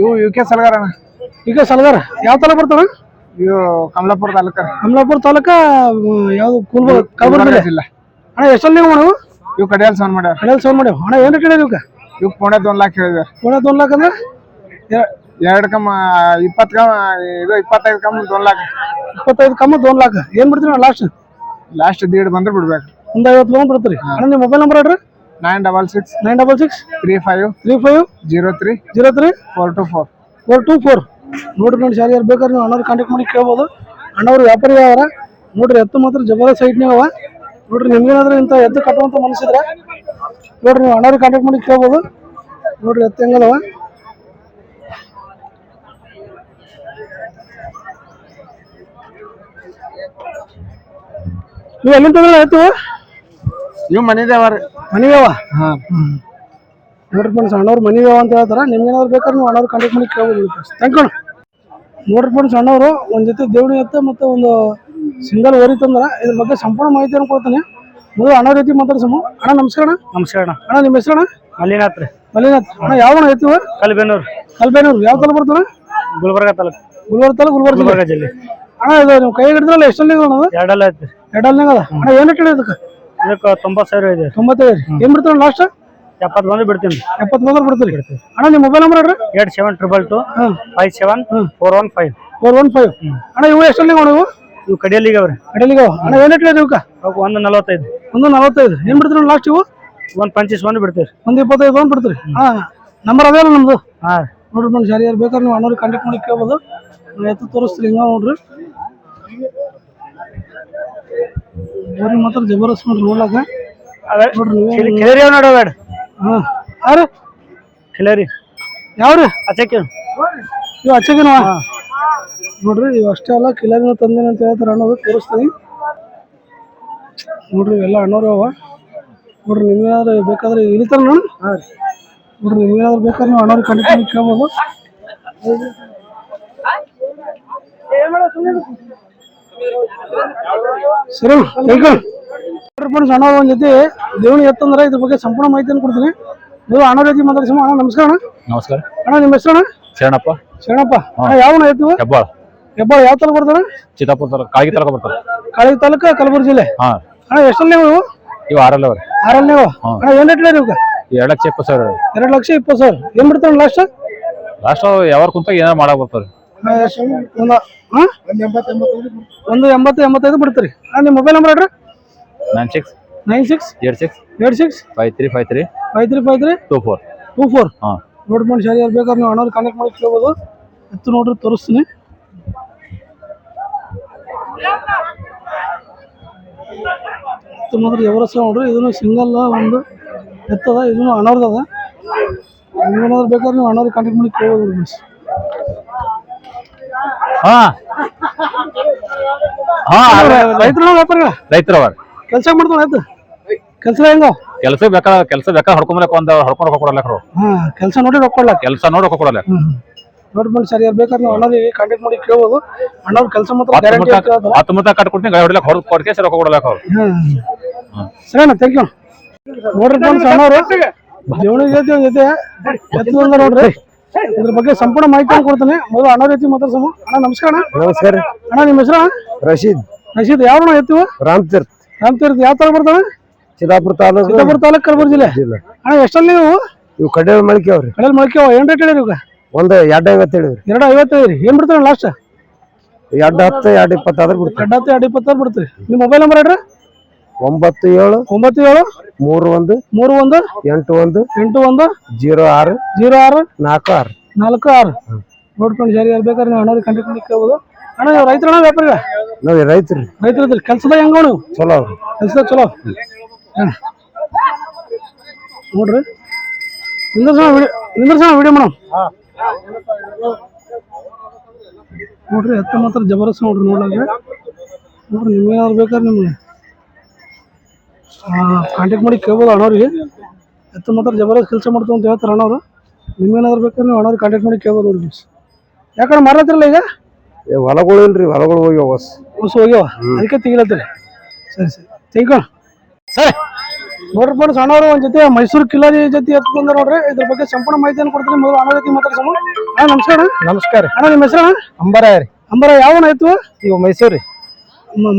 ಇವು ಯು ಕೆ ಸಲಗಾರ ಅಣ್ಣ. ಈಗ ಸಲಗಾರ ಯಾವ ತರ ಬರ್ತಾವ ಇವು ಕಮಲಾಪುರ ತಾಲೂಕ ಕಮಲಾಪುರ ತಾಲೂಕ ಯಾವ್ದು ಕುಲ್ಬ ಕಲಬುರಗಿ ಜಿಲ್ಲಾ? ಅಣ್ಣ ಎಷ್ಟೊಂದು ನೀವು ಮಾಡವು ಇವು ಕಡೆಯಲ್ಲಿ ಸೌನ್ ಮಾಡ್ಯಾವ ಕಡೆಯಲ್ಲಿ ಸೌಂಡ್ ಮಾಡ್ಯಾವ. ಅಣ್ಣ ಏನು ರೇಟ್ ಇವಕ್ಕೆ? ಇವ್ ಪೋಣೆ ದೊನ್ ಲಾಕ್ ಹೇಳಿದಾರ. ಪೋಣೆ ದೊನ್ ಲಾಕ್ ಅಂದ್ರೆ? ಎರಡು ಕಮ್ಮ ಇಪ್ಪತ್ ಕಮ್ ಇದು ಇಪ್ಪತ್ತೈದು ಕಮ್ಮ ದೊನ್ ಲಾಕ್. ಇಪ್ಪತ್ತೈದು ಕಮ್ಮ ದೊನ್ ಲಾಕ್. ಏನು ಬಿಡ್ತೀರಿ ಲಾಸ್ಟ್ ಲಾಸ್ಟ್ ದೇಡ್ ಬಂದ್ರೆ ಬಿಡ್ಬೇಕು. ಒಂದು ಐವತ್ತು ಲೋನ್ ಬಿಡ್ತೀರಿ. ಅಣ್ಣ ನಿಮ್ಮ ಮೊಬೈಲ್ ನಂಬರ್ ಹೇಳ್ರಿ. Nine double six nine double six three five three five zero three zero three four two four four two four ನೋಡ್ರಿ ನೋಡಿ ಶಾಲೆ ಯಾರು ಬೇಕಾದ್ರೆ ನೀವು ಅಣ್ಣವ್ರು ಕಾಂಟ್ಯಾಕ್ಟ್ ಮಾಡಿ ಕೇಳ್ಬೋದು. ಅಣ್ಣವ್ರು ವ್ಯಾಪಾರಿ ಅವರ ನೋಡ್ರಿ ಎತ್ತು ಮಾತ್ರ ಜಬರ್ದಸ್ತ್ ಸೈಟ್ನಾಗ ಅವ. ನೋಡ್ರಿ ನಿಮ್ಗೇನಾದ್ರೂ ಇಂಥ ಎತ್ತು ಕಟ್ಟುವಂತ ಮನಸ್ಸಿದ್ರೆ ನೋಡ್ರಿ ನೀವು ಅಣ್ಣವ್ರಿಗೆ ಕಾಂಟ್ಯಾಕ್ಟ್ ಮಾಡಿ ಕೇಳ್ಬೋದು. ನೋಡ್ರಿ ಎತ್ತು ಹೆಂಗದವ ನೀವು ಎಲ್ಲಿಂದ ಆಯ್ತು ಎತ್ತು? ನೀವು ಮನೆದೇವ ರೀ ಮನಿವೇವ ಹಾ. ನೋಡ್ರಿ ಫ್ರೆಂಡ್ಸ್ ಅಣ್ಣವ್ರು ಮನಿವೇವ ಅಂತ ಹೇಳ್ತಾರೆ. ನಿಮ್ಗೇನಾದ್ರು ಬೇಕಾದ್ರೆ ನೀವು ಅಣ್ಣವ್ರು ಕಾಂಟ್ಯಾಕ್ಟ್ ಮಾಡಿ ಕೇಳ್ಬೋದು ಥ್ಯಾಂಕ್ ಯು ನೋಡ್ರಿ ಫ್ರೆಂಡ್ಸ್ ಅಣ್ಣವರು ಒಂದು ಜೊತೆ ದೇವಣಿ ಎತ್ತ ಮತ್ತು ಒಂದು ಸಿಂಗಲ್ ಓರಿ ತಂದ್ರೆ. ಇದ್ರ ಬಗ್ಗೆ ಸಂಪೂರ್ಣ ಮಾಹಿತಿಯನ್ನು ಕೊಡ್ತಾನೆ. ಮೊದಲು ಅಣ್ಣ ರೀತಿ ಮಾತಾಡ್ಸಮು ಅಣ್ಣ ನಮಸ್ಕಾರ ಅಣ್ಣ. ನಮಸ್ಕಾರ ಅಣ್ಣ. ಅಣ್ಣ ನಿಮ್ಮ ಹೆಸರು ಅಣ್ಣ ಮಲ್ಲಿನಾಥ್ ರೀ. ಮಲ್ಲಿನಾಥ್. ಅಣ್ಣ ಯಾವ ಅಣ್ಣ ಐತಿವ ಕಲ್ಬೇನೂರು. ಕಲ್ಬೇನೂರು. ಯಾವ ತಲೆ ಬರ್ತಾನೆ ಗುಲ್ಬರ್ಗ ತಾಲೂಕು. ಗುಲ್ಬರ್ಗ ತಾಲೂಕು ಗುಲ್ಬರ್ಗ ಜಿಲ್ಲೆ. ಗುಲ್ಬರ್ಗ ಜಿಲ್ಲೆ. ಅಣ್ಣ ಇದು ನೀವು ಕೈ ಹಿಡಿದ್ರಲ್ಲ ಎಷ್ಟಲ್ಲಿ ಅಣ್ಣ ಎರಡಲ್ಲ ಐತಿ ಎರಡಲ್ನಾಗ ಅದ? ಅಣ್ಣ ಏನು ಇಟ್ಟಿದೆ ಅದಕ್ಕೆ ಇದಕ್ಕೆ ತೊಂಬತ್ತು ಸಾವಿರ ಇದೆ. ತೊಂಬತ್ತೈದು. ಏನು ಬಿಡ್ತಾರೆ ಲಾಸ್ಟ್ ಎಪ್ಪತ್ತು ಬಂದು ಬಿಡ್ತೀನಿ. ಎಪ್ಪತ್ತು ಬಂದ್ರೆ ಬಿಡ್ತೀರಿ? ಅಣ್ಣ ನಿಮ್ಮ ಮೊಬೈಲ್ ನಂಬರ್ ಹೇಳ್ರಿ. Eight seven triple two five seven four one five. Four one five. ಅಣ್ಣ ಇವು ಎಷ್ಟಲ್ಲಿ ಅಣ್ಣ ಇವು? ಇವು ಕಡಿಯಲ್ಲಿಗೆ ಅವ್ರಿ. ಕಡೆಲಿಗೆ ಅಣ್ಣ ಏನು ಇಟ್ಟಿದೆ ಇವಕ್ಕೆ ಅವಕ್ಕೆ ಒಂದು ನಲವತ್ತೈದು. ಒಂದು ನಲವತ್ತೈದು. ಏನು ಬಿಡ್ತೀರಿ ಲಾಸ್ಟ್ ಇವು? ಒಂದು ಪಂಚೀಸ್ ಒಂದು ಬಿಡ್ತೀವಿ. ಒಂದು ಇಪ್ಪತ್ತೈದು ಒಂದು ಬಿಡ್ತೀರಿ. ಹಾಂ ನಂಬರ್ ಅದೇ ಅಲ್ಲ ನಮ್ಮದು ಹಾಂ. ನೋಡ್ರಿ ಬಂದು ಯಾರು ಯಾರು ಬೇಕಾದ್ರೆ ನೀವು ಅಣ್ಣವ್ರಿಗೆ ಕಾಂಟ್ಯಾಕ್ಟ್ ಮಾಡಿ ಕೇಳ್ಬೋದು. ನಾವು ಎತ್ತು ತೋರಿಸ್ತೀರಿ ಹಿಂಗ ನೋಡ್ರಿ. ಬರೀ ಮಾತ್ರ ಜಬರ್ದಸ್ತ್ ನೋಡ್ರಿ ನೋಡ್ಲಾಕ ನೋಡ್ರಿ ನೀವು ಕಿಲೇರಿ ಅವ್ ನೋಡೋ ಬೇಡ ಹಾಂ. ಯಾರು? ಕಿಲೇರಿ. ಯಾವ್ರಿ? ಅಚ್ಚಕ್ಕೆ ಇವು ಹಚ್ಚಗಿನವ ನೋಡ್ರಿ ಇವು ಅಷ್ಟೇ ಅಲ್ಲ ಕಿಲಾರಿನ ತಂದೇನೆ ಅಂತ ಹೇಳ್ತಾರೆ ಅಣ್ಣವ್ರು ತೋರಿಸ್ತೀನಿ. ನೋಡ್ರಿ ಇವೆಲ್ಲ ಅಣ್ಣವ್ರು ಅವ. ನೋಡ್ರಿ ನಿಮ್ಗೇನಾದ್ರು ಬೇಕಾದ್ರೆ ಇಳಿತಾರ ನಾನು ನೋಡ್ರಿ ನಿಮ್ಗೇನಾದ್ರು ಬೇಕಾದ್ರೆ ನೀವು ಅಣ್ಣವ್ರು ಮಾಡಿ ಕೇಳ್ಬೋದು. ಸರಿ ಯು ಫ್ರೆಂಡ್ಸ್ ಅಣ್ಣ ಒಂದು ಜೊತೆ ದೇವಣಿ ಎತ್ತಂದ್ರೆ ಇದ್ರ ಬಗ್ಗೆ ಸಂಪೂರ್ಣ ಮಾಹಿತಿಯನ್ನು ಕೊಡ್ತೀನಿ. ನೀವು ಅಣ್ಣ ಜೊತೆ ಮಾತಾಡಿಸಿ ಅಣ್ಣ ನಮಸ್ಕಾರ ಅಣ್ಣ. ನಮಸ್ಕಾರ. ಅಣ್ಣ ನಿಮ್ಮ ಹೆಸರು ಅಣ್ಣ? ಶರಣಪ್ಪ. ಶರಣಪ್ಪ. ಯಾವ ಅಣ್ಣ ಎತ್ತು ಹೆಬ್ಬಾಳ. ಹೆಬ್ಬಾಳ ಯಾವ ತಾಲೂಕು ಬರ್ತಾರೆ ಚಿತ್ತಾಪುರ ತಾಲೂಕು ಕಾಳಗಿ ತಾಲೂಕು ಬರ್ತಾರೆ ಕಾಳಿ ತಾಲೂಕು ಕಲಬುರಗಿ ಜಿಲ್ಲೆ? ಹಾ. ಅಣ್ಣ ಎಷ್ಟಲ್ಲಿ ನೀವು? ಇವು ಆರಲ್ಲ ಅವ್ರಿ. ಆರಲ್ಲಿ ನೀವು ಅಣ್ಣ ಏನ್ ರೇಟ್ ನೀವು ಎರಡು ಲಕ್ಷ ಇಪ್ಪತ್ತು ಸಾವಿರ ಎರಡು ಲಕ್ಷ ಇಪ್ಪತ್ತು ಸಾವಿರ. ಏನ್ ಬಿಡ್ತಾನೆ ಲಾಸ್ಟ್ ಲಾಸ್ಟ್ ಯಾವಾಗ ಕುಂತ ಏನಾರು ಮಾಡಕ್ ಬರ್ತಾರೆ. ಒಂದು ಎಂಬತ್ತು ಎಂಬತ್ತೈದು ಬಿಡ್ತೀರಿ. ನಿಮ್ಮ ಮೊಬೈಲ್ ನಂಬರ್ ಹೇಳ್ರಿ nine six? Nine six? Eight six? Eight six? Five three five three? Five three five three? Two four. Two four? ಹಾಂ. ನೋಡ್ಕೊಂಡು ಸರಿ ಯಾರು ಬೇಕಾದ್ರೆ ನೀವು ಅಣ್ಣವ್ರು ಕಾಂಟ್ಯಾಕ್ಟ್ ಮಾಡಿ ಕೇಳ್ಬೋದು. ಎತ್ತು ನೋಡ್ರಿ ತೋರಿಸ್ತೀನಿ. ಮಾತ್ರ ಎವರಸ ನೋಡ್ರಿ ಇದನ್ನು ಸಿಂಗಲ್ ಒಂದು ಎತ್ತದ ಇದನ್ನು ಅಣ್ಣವ್ರದ್ದು ಅದ ನಿಮ್ಗೇನಾದ್ರು ಬೇಕಾದ್ರೆ ನೀವು ಅಣ್ಣವ್ರಿಗೆ ಕಾಂಟ್ಯಾಕ್ಟ್ ಮಾಡಿ ಕೇಳ್ಬೋದು ಮಿಸ್ ಹಾಂ. ಹಾ ರೈತರ ವ್ಯಾಪಾರಿಗಳ? ಕೆಲಸ ಮಾಡ್ತಾವ ಆಯ್ತು? ಕೆಲಸ ಹೆಂಗ? ಕೆಲಸ ಬೇಕಾ ಕೆಲಸ ಬೇಕಾ ಹೊಡ್ಕೊಂಬರಕ್ ಒಂದ್ ಹೊಡ್ಕೊಂಡು ರೊಕ್ಕ ಕೊಡಲ್ಲ ಹಾ ಕೆಲಸ ನೋಡಿ ರೊಕ್ಕ ಕೊಡ್ಲಾಕ ಕೆಲಸ ನೋಡಿ ರೊಕ್ಕ ಕೊಡಲ್ಲ ನೋಡ್ಕೊಂಡು ಸರಿ ಬೇಕಾದ್ರೆ ನೀವು ಅಣ್ಣವ್ರಿಗೆ ಕಾಂಟ್ಯಾಕ್ಟ್ ಮಾಡಿ ಕೇಳ್ಬೋದು. ಅಣ್ಣವ್ರ ಕೆಲಸ ಮಾತ್ರ ಗ್ಯಾರಂಟಿ ಮುತ್ತ ಹತ್ತು ಮುತ್ತ ಕಟ್ ಕೊಡ್ತೀನಿ ಗಾಡಿ ಹೊಡ್ಲಕ್ ಹೊಡ್ ಕೊಡ್ಕೆ ರೊಕ್ಕ ಕೊಡಲ್ಲ ಅವ್ರು. ಸರಿ ಅಣ್ಣ ಥ್ಯಾಂಕ್ ಯು ನೋಡ್ರಿ ಫ್ರೆಂಡ್ಸ್ ಅಣ್ಣವ್ರು ದೇವಳಿ ಜೊತೆ ಜೊತೆ ನೋಡ್ರಿ. ಇದ್ರ ಬಗ್ಗೆ ಸಂಪೂರ್ಣ ಮಾಹಿತಿ ಕೊಡ್ತೀನಿ. ಮೊದಲು ಅಣ್ಣ ರೀತಿ ಮಾತಾಡ್ಸಮ್ಮ ಅಣ್ಣ ನಮಸ್ಕಾರ ಅಣ್ಣ. ನಮಸ್ಕಾರ ಅಣ್ಣ ನಿಮ್ಮ ಹೆಸರು? ರಶೀದ್. ರಶೀದ್ ಯಾವ ಅಣ್ಣ ರಾಮ್ ರಾಮತೀರ್ಥ ರಾಮತೀರ್ಥ ಯಾವ ತರ ಬರ್ತಾನೆ ಚಿದಾಪುರ ತಾಲೂಕು. ಚಿದಾಪುರ ತಾಲೂಕು ಕಲಬುರಗಿ ಜಿಲ್ಲೆ? ಜಿಲ್ಲೆ. ಅಣ್ಣ ಎಷ್ಟಲ್ಲಿ ನೀವು? ಇವು ಕಡೆ ಮಳಿಕೆ ಅವ್ರಿ. ಕಡಲ್ ಮೊಳಕೆ ಏನ್ ರೇಟ್ ಹೇಳಿರಿ ಇವಾಗ? ಒಂದು ಎರಡು ಐವತ್ತು ಹೇಳಿರಿ ಎರಡು ಐವತ್ತೈದು ರೀ ಏನ್ ಬಿಡ್ತಾರೆ ಲಾಸ್ಟ್ ಎರಡು ಹತ್ತು ಎರಡು ಇಪ್ಪತ್ತಾದ್ರೆ ಬಿಡ್ತಾರೆ ಎರಡು ಹತ್ತು ಎರಡು ಇಪ್ಪತ್ತಾರು ಬಿಡ್ತೀರಿ. ನಿಮ್ಮ ಮೊಬೈಲ್ ನಂಬರ್ ಹೇಳ್ರಿ. ಒಂಬತ್ತು ಏಳು ಒಂಬತ್ತು ಏಳು ಮೂರು ಒಂದು ಮೂರು ಒಂದು ಎಂಟು ಒಂದು ಎಂಟು ಒಂದು ಜೀರೋ ಆರು ಜೀರೋ ಆರು ನಾಲ್ಕು ಆರು. ನಾಲ್ಕು ಆರು. ನೋಡ್ಕೊಂಡು ಜಾರಿ ಬೇಕಾದ್ರೆ ನೀವು ಅಣ್ಣವ್ರಿಗೆ ಕಂಡು ಮಾಡಿ ಕೇಳ್ಬೋದು. ಅಣ್ಣ ನೀವು ರೈತರಣ್ಣ ನೋಡಿ ನಾವು ರೈತರು. ರೈತರ ಇದ್ರಿ ಕೆಲ್ಸದಾಗ ಹೆಂಗ ನೀವು ಚಲೋ ಕೆಲಸ ಕೆಲ್ಸದಾಗ ಚಲೋ. ಹ್ಮ್. ನೋಡ್ರಿ. ನಿಂದ್ರಸಣ ವಿಡಿಯೋ ನಿಂದ್ರಸಣ ವಿಡಿಯೋ ಮೇಡಮ್. ನೋಡ್ರಿ ಎತ್ತ ಮಾತ್ರ ಜಬರ್ದಸ್ತ್ ನೋಡ್ರಿ ನೋಡಕ್ಕೆ ನೋಡ್ರಿ ನಿಮ್ಗೆ ಏನಾದ್ರು ಬೇಕಾದ್ರೆ ನಿಮ್ಗೆ. ಕಾಂಟ್ಯಾಕ್ಟ್ ಮಾಡಿ ಕೇಳ್ಬೋದು ಅಣ್ಣವ್ರಿಗೆ ಎತ್ತ ಮಾತ್ರ ಜಬರ್ದಸ್ತ್ ಕೆಲಸ ಮಾಡ್ತು ಅಂತ ಹೇಳ್ತಾರೆ ಅಣ್ಣವ್ರು. ನಿಮ್ಗೇನಾದ್ರು ಬೇಕಾದ್ರೆ ನೀವು ಅಣ್ಣವ್ರಿಗೆ ಕಾಂಟ್ಯಾಕ್ಟ್ ಮಾಡಿ ಕೇಳ್ಬೋದು ನೋಡಿ ಯಾಕಂದ್ರೆ ಮಾರತ್ತಿರಲ್ಲ ಈಗ? ಹೊಲಗಳು ಇಲ್ರಿ ಹೊಲಗಳು ಹೋಗ್ಯಾವ ಹೊಸ. ಹೊಸ ಹೋಗ್ಯಾವ? ಅದಕ್ಕೆ ತೆಗಿಲತ್ತೀರಿ? ಸರಿ ಸರಿ. ಯು ಸರಿ. ನೋಡ್ರಿ ಫ್ರೆಂಡ್ಸ್ ಸಣ್ಣವರು ಒಂದ್ ಜೊತೆ ಮೈಸೂರು ಕಿಲಾರಿ ಜೊತೆ ಎತ್ತು ಬಂದ ನೋಡ್ರಿ. ಇದ್ರ ಬಗ್ಗೆ ಸಂಪೂರ್ಣ ಮಾಹಿತಿಯನ್ನು ಕೊಡ್ತೀನಿ. ಮೊದಲು ಅಣ್ಣ ಜೊತೆ ಮಾತಾಡ್ಸೋಣ. ಅಣ್ಣ ನಮಸ್ಕಾರ ನಮಸ್ಕಾರ. ಅಣ್ಣ ನಿಮ್ಮ ಹೆಸರು ಅಣ್ಣ? ಅಂಬರ ರೀ. ಅಂಬರ ಯಾವ ಆಯ್ತು? ಇವು ಮೈಸೂರು ರೀ.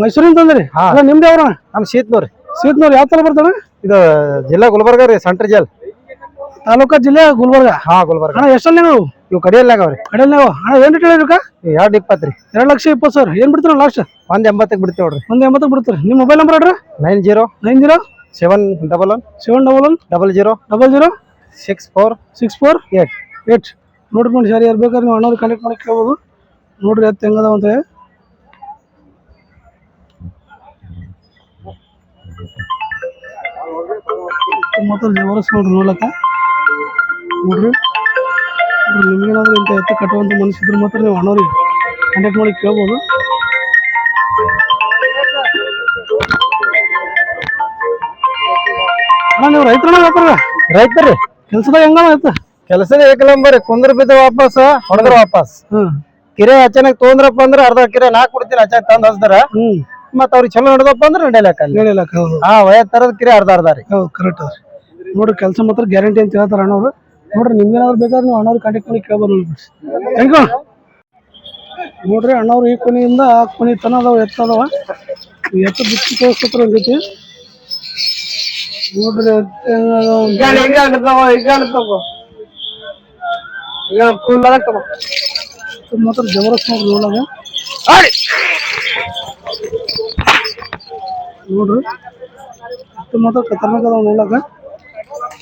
ಮೈಸೂರಿಂದ ತಂದ್ರಿ ಹಾ. ಅಲ್ಲ ನಿಮ್ದು ಯಾವ ನಮ್ಮ ಶೀತ್ನೂರ್ ರೀ. ಸೀತ್ನೂರು ಯಾವ ತರ ಬರ್ತಾನೆ ಇದು ಜಿಲ್ಲಾ ಗುಲ್ಬರ್ಗ ರೀ ಸೆಂಟ್ರ್ ಜೈಲ್. ತಾಲೂಕಾ ಜಿಲ್ಲೆ ಗುಲ್ಬರ್ಗ ಹಾ ಗುಲ್ಬರ್ಗ ಅಣ್ಣ ಎಷ್ಟಲ್ಲಿ ನೀವು ಇವು ಕಡಿಯಲ್ಲಾಗವ್ರಿ ಕಡೆಯಲ್ಲಿ ನೀವು ಅಣ್ಣ ಏನು ರೇಟ್ ಎರಡು ಇಪ್ಪತ್ತು ರೀ ಎರಡು ಲಕ್ಷ ಇಪ್ಪತ್ತು ಸಾವಿರ ಏನ್ ಬಿಡ್ತೀರ ಲಾಸ್ಟ್ ಒಂದ್ ಎಂಬತ್ತಕ್ಕೆ ಬಿಡ್ತೀವಿ ನೋಡ್ರಿ ಒಂದ್ ಎಂಬತ್ತಕ್ಕೆ ಬಿಡ್ತೀರಿ ನಿಮ್ಮ ಮೊಬೈಲ್ ನಂಬರ್ ಹೇಳ್ರಿ nine zero nine zero seven double one seven double one double zero double zero six four six four eight eight ನೋಡ್ರಿ ನೋಡಿ ಸರ್ ಯಾರು ಬೇಕಾದ್ರೆ ನೀವು ಅಣ್ಣವ್ರಿಗೆ ಕನೆಕ್ಟ್ ಮಾಡಿ ಕೇಳ್ಬೋದು ನೋಡ್ರಿ ಎತ್ತು ಹೆಂಗದ ಅಂತ ಹೇಳಿ. ಮಾತ್ರ ಜಬರಸ್ ನೋಡ್ರಿ ನೋಡ್ಲಕ್ಕ ನೋಡ್ರಿ. ನಿಮ್ಗೇನಾದ್ರೂ ಇಂಥ ಎತ್ತು ಕಟ್ಟುವಂಥ ಮನಸ್ಸಿದ್ರೆ ಮಾತ್ರ ನೀವು ಅಣ್ಣವ್ರಿಗೆ ಕಾಂಟ್ಯಾಕ್ಟ್ ಮಾಡಿ ಕೇಳ್ಬೋದು. ಅಣ್ಣ ನೀವು ರೈತರ ವ್ಯಾಪಾರ? ರೈತರಿ. ಕೆಲ್ಸದಾಗ ಆಯ್ತು? ಎತ್ತು ಕೆಲಸದ ಏಕಲಂಬರಿ ಕುಂದ್ರ ಬಿದ್ದ ವಾಪಸ್ ಹೊಡೆದ್ರ ವಾಪಸ್. ಹ್ಮ್ ಕಿರೆ ಅಚಾನಕ್ ತೊಂದ್ರಪ್ಪ ಅಂದ್ರೆ ಅರ್ಧ ಕಿರೆ ನಾ ಕೊಡ್ತೀನಿ ಅಚಾನಕ್ ತಂದ್ ಹಸ್ದಾರ ಹ್ಮ್ ಮತ್ತ ಅವ್ರಿಗೆ ಚಲೋ ನಡೆದಪ್ಪ ಅಂದ್ರೆ ನಡೆಯಲಕ್ಕ ವಯ ಹೌದು. ಹಾ ವಯಸ್ಸರದ ಕಿರೆ ಅರ್ಧ ಅರ್ಧ ರೀ. ಹೌದು ಕರೆಕ್ಟ್ ನೋಡ್ರಿ ಕೆಲಸ ಮಾತ್ರ ಗ್ಯಾರಂಟಿ ಅಂತ ಹೇಳ್ತಾರ ಅಣ್ಣವ್ರು ನೋಡ್ರಿ ನಿಮ್ಗೇನಾದ್ರು ಬೇಕಾದ್ರೆ ನೀವು ಅಣ್ಣವ್ರಿಗೆ ಕಾಂಟ್ಯಾಕ್ಟ್ ಮಾಡಿ ಕೇಳ್ಬೋದು ಥ್ಯಾಂಕ್ ಯು ನೋಡ್ರಿ ಅಣ್ಣವ್ರು ಈ ಕೊನೆಯಿಂದ ಆ ಕೊನೆ ತನ ಅದಾವ ಎತ್ತ ಅದಾವ. ಎತ್ತ ಬಿಚ್ಚಿ ತೋರಿಸ್ಕೊತಾರ ಜೊತೆ ನೋಡ್ರಿ ಮಾತ್ರ ಜಬರದಸ್ತ್ ನೋಡ್ರಿ ನೋಡಾಗ ನೋಡ್ರಿ. ಮಾತ್ರ ಖತರ್ನಾಕ್ ಅದಾವ ನೋಡಾಕ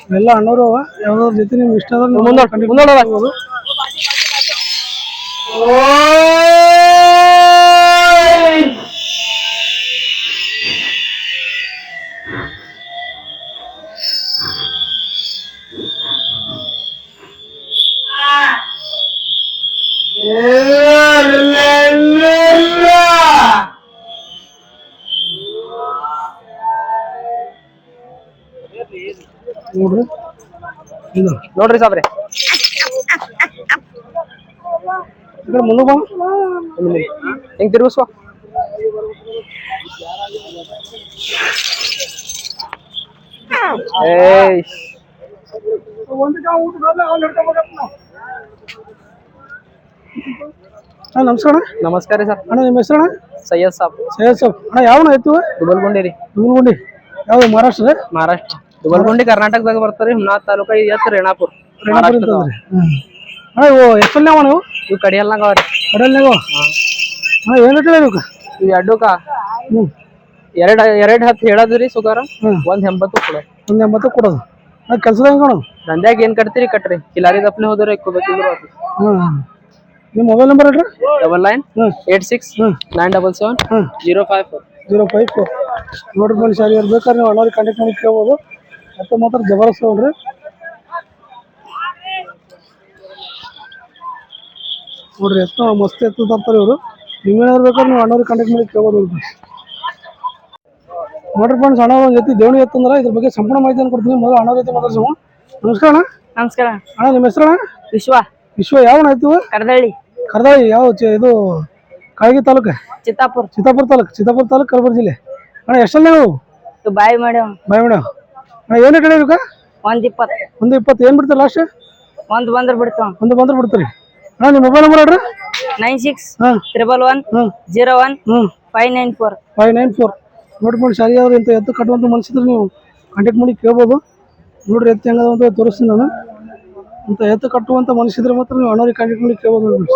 ಎಲ್ಲ ಅಣ್ಣವ್ರು ಅವ. ಯಾವ್ದಾದ್ರು ಜೊತೆ ನಿಮ್ಗೆ ಇಷ್ಟ ಆದ್ರೆ ಮುಂದೆ contact ಮಾಡ್ಬೋದು. ನೋಡ್ರಿ. ಇದು. ನೋಡ್ರಿ ಸಾಬ್ರೆ. ಹೆಂಗ್ ತಿರುಗಿಸ್ಕೋ. ಏಯ್. ಅಣ್ಣ ನಮಸ್ಕಾರ. ನಮಸ್ಕಾರ ಸರ್. ಅಣ್ಣ ನಿಮ್ಮ ಹೆಸರು ಸೈಯದ್ ಸಾಬ್. ಸೈಯದ್ ಸಾಬ್. ಅಣ್ಣ ಯಾವಣ್ಣ ಆಯ್ತು? ದುಬಲ್ಗುಂಡಿ ರೀ. ದುಬಲ್ಗುಂಡಿ. ಯಾವ್ದು ಮಹಾರಾಷ್ಟ್ರ ಮಹಾರಾಷ್ಟ್ರ. ದುಬಲ್ಗುಂಡಿ ಕರ್ನಾಟಕದಾಗ ಬರ್ತಾರೆ ಹುಮ್ನಾಥ್ ತಾಲೂಕ ಎತ್ತ ರೇಣಾಪುರ್. ಇವು ಎಷ್ಟಲ್ಲಿ ಅವ ನೀವು? ಇವ್ ಕಡಿಯಲ್ನಾಗ ಅವ್ರಿ ಕಡಲ್ನಾಗ ಏನು ರೇಟ್ ಇವ್ ಎರಡ್ ಎರಡ್ ಹತ್ತು ಹೇಳದ್ರಿ ಸುಗಾರ. ಒಂದ್ ಎಂಬತ್ತು ಕೊಡೋದು. ಒಂದ್ ಎಂಬತ್ತು ಕೊಡೋದು. ಏನ್ ಕಟ್ತೀರಿ ಕಟ್ರಿ. ಕಿಲಾರಿ ದಪ್ನೆ ಹೋದ್ರೆ ಇಕ್ಕೋಬೇಕಿದ್ರು ಹ್ಞೂ ನಿಮ್ಮ ಮೊಬೈಲ್ ನಂಬರ್ ಹೇಳ್ರಿ. Double nine. Eight six. Nine double seven. Zero five four. Zero five four. ನೋಡ್ರಿ ಬನ್ನಿ ಬೇಕಾದ್ರೆ ನೀವು ಅಣ್ಣವ್ರಿಗೆ ಕಾಂಟ್ಯಾಕ್ಟ್ ಮಾಡಿ ಕೇಳ್ಬೋದು. ಮತ್ತೆ ಮಾತ್ರ ಜಬರ್ದಸ್ತ್ ನೋಡ್ರಿ. ನೋಡ್ರಿ ಎತ್ತ ಮಸ್ತ್ ಎತ್ತು ತರ್ತಾರೆ ಇವರು. ನೀವೇನಾದ್ರು ಬೇಕಾದ್ರೆ ನೀವು ಅಣ್ಣವ್ರಿಗೆ ಕಾಂಟ್ಯಾಕ್ಟ್ ಮಾಡಿ ಕೇಳ್ಬೋದು ನೋಡ್ರಿ. ನೋಡ್ರಿ ಫ್ರೆಂಡ್ಸ್ ಅಣ್ಣ ಒಂದು ಜೊತೆ ದೇವಣಿ ಎತ್ತಂದ್ರೆ ಇದ್ರ ಬಗ್ಗೆ ಸಂಪೂರ್ಣ ಮಾಹಿತಿಯನ್ನು ಕೊಡ್ತೀನಿ. ಮೊದಲು ಅಣ್ಣ ಜೊತೆ ಮಾತಾಡ್ಸೋಣ. ನಮಸ್ಕಾರ ಅಣ್ಣ. ನಮಸ್ಕಾರ. ಅಣ್ಣ ನಿಮ್ಮ ಹೆಸರು ಅಣ್ಣ? ವಿಶ್ವ. ವಿಶ್ವ ಯಾವ ಆಯ್ತು ಕರ್ದಳ್ಳಿ. ಕರದಳ್ಳಿ ಯಾವ ಇದು ಕಾಳಗಿ ತಾಲೂಕು? ಚಿತ್ತಾಪುರ. ಚಿತ್ತಾಪುರ ತಾಲೂಕು ಚಿತ್ತಾಪುರ ತಾಲೂಕು ಕಲಬುರ್ಗಿ ಜಿಲ್ಲೆ. ಅಣ್ಣ ಎಷ್ಟಲ್ಲ ನಾವು? ಬಾಯಿ ಮಾಡ್ಯಾವ. ಬಾಯಿ ಮೇಡಮ್ ಏನು ಹೇಳಿರುಕ ಒಂದ್ ಇಪ್ಪತ್ತು. ಒಂದು ಇಪ್ಪತ್ತು. ಏನು ಬಿಡ್ತಾರೆ ಲಾಸ್ಟ್ ಒಂದ್ ಬಂದ್ರ ಬಿಡ್ತಾವ ಒಂದು ಬಂದ್ರೆ ಬಿಡ್ತೀರಿ. ಅಣ್ಣ ನಿಮ್ಮ ಮೊಬೈಲ್ ನಂಬರ್ ಹೇಳ್ರಿ. ನೈನ್ ಸಿಕ್ಸ್ ಹಾಂ. ತ್ರಿಬಲ್ ಒನ್ ಹ್ಞೂ ಜೀರೋ ಒನ್ ಹ್ಞೂ five nine four five nine four ನೋಡ್ಕೊಂಡು ಶಾರಿ ಅವ್ರು ಇಂಥ ಎತ್ತು ಕಟ್ಟುವಂಥ ಮನಸ್ಸಿದ್ರೆ ನೀವು ಕಾಂಟ್ಯಾಕ್ಟ್ ಮಾಡಿ ಕೇಳ್ಬೋದು. ನೋಡ್ರಿ ಎತ್ತು ಹೆಂಗದ ಅಂತ ತೋರಿಸ್ತೀನಿ ನಾನು. ಇಂಥ ಎತ್ತು ಕಟ್ಟುವಂಥ ಮನಸ್ಸಿದ್ರೆ ಮಾತ್ರ ನೀವು ಅಣ್ಣವ್ರಿಗೆ ಕಾಂಟ್ಯಾಕ್ಟ್ ಮಾಡಿ ಕೇಳ್ಬೋದು ನೋಡಿ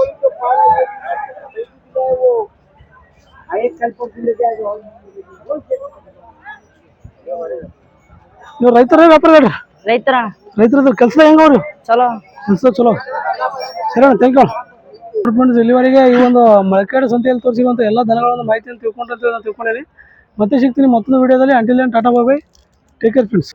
ನೀವು ರೈತರ ವ್ಯಾಪಾರ ರೈತರ ರೈತರ ಕೆಲಸ ಹೆಂಗ ಅವ್ರು? ಚಲೋ. ಕೆಲಸ ಚಲೋ. ಸರಿ ಅಣ್ಣ ಥ್ಯಾಂಕ್ ಯು ಫ್ರೆಂಡ್ಸ್ ಇಲ್ಲಿವರೆಗೆ ಈ ಒಂದು ಮಳಕಾಡು ಸಂತೆಯಲ್ಲಿ ತೋರಿಸಿರುವಂಥ ಎಲ್ಲ ದನಗಳನ್ನು ಮಾಹಿತಿಯನ್ನು ತಿಳ್ಕೊಂಡಿರ್ತೀವಿ ನಾನು ತಿಳ್ಕೊಂಡೇನಿ ಮತ್ತೆ ಸಿಗ್ತೀನಿ ಮತ್ತೊಂದು ವಿಡಿಯೋದಲ್ಲಿ until tata bye take care friends